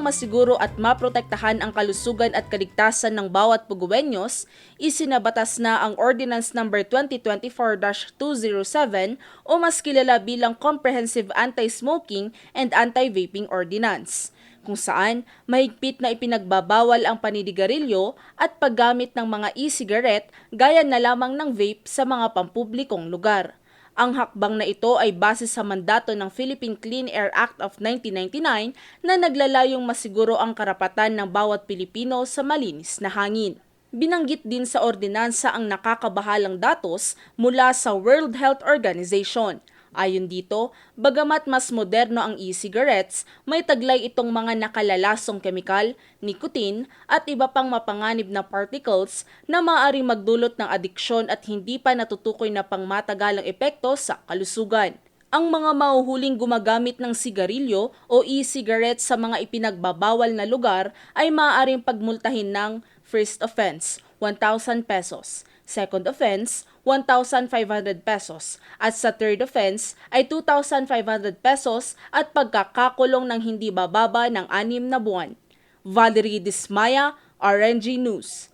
Upang masiguro at maprotektahan ang kalusugan at kaligtasan ng bawat Pugueños, isinabatas na ang Ordinance No. 2024-207 o mas kilala bilang Comprehensive Anti-Smoking and Anti-Vaping Ordinance kung saan mahigpit na ipinagbabawal ang paninigarilyo at paggamit ng mga e-cigarette gaya na lamang ng vape sa mga pampublikong lugar. Ang hakbang na ito ay base sa mandato ng Philippine Clean Air Act of 1999 na naglalayong masiguro ang karapatan ng bawat Pilipino sa malinis na hangin. Binanggit din sa ordinansa ang nakakabahalang datos mula sa World Health Organization. Ayon dito, bagamat mas moderno ang e-cigarettes, may taglay itong mga nakalalasong kemikal, nicotine at iba pang mapanganib na particles na maaaring magdulot ng adiksyon at hindi pa natutukoy na pangmatagalang epekto sa kalusugan. Ang mga mahuhuling gumagamit ng sigarilyo o e-cigarettes sa mga ipinagbabawal na lugar ay maaaring pagmultahin ng first offense, 1,000 pesos. Second offense, 1,500 pesos. At sa third offense ay 2,500 pesos at pagkakakulong ng hindi bababa ng anim na buwan. Valerie Dismaya, RNG News.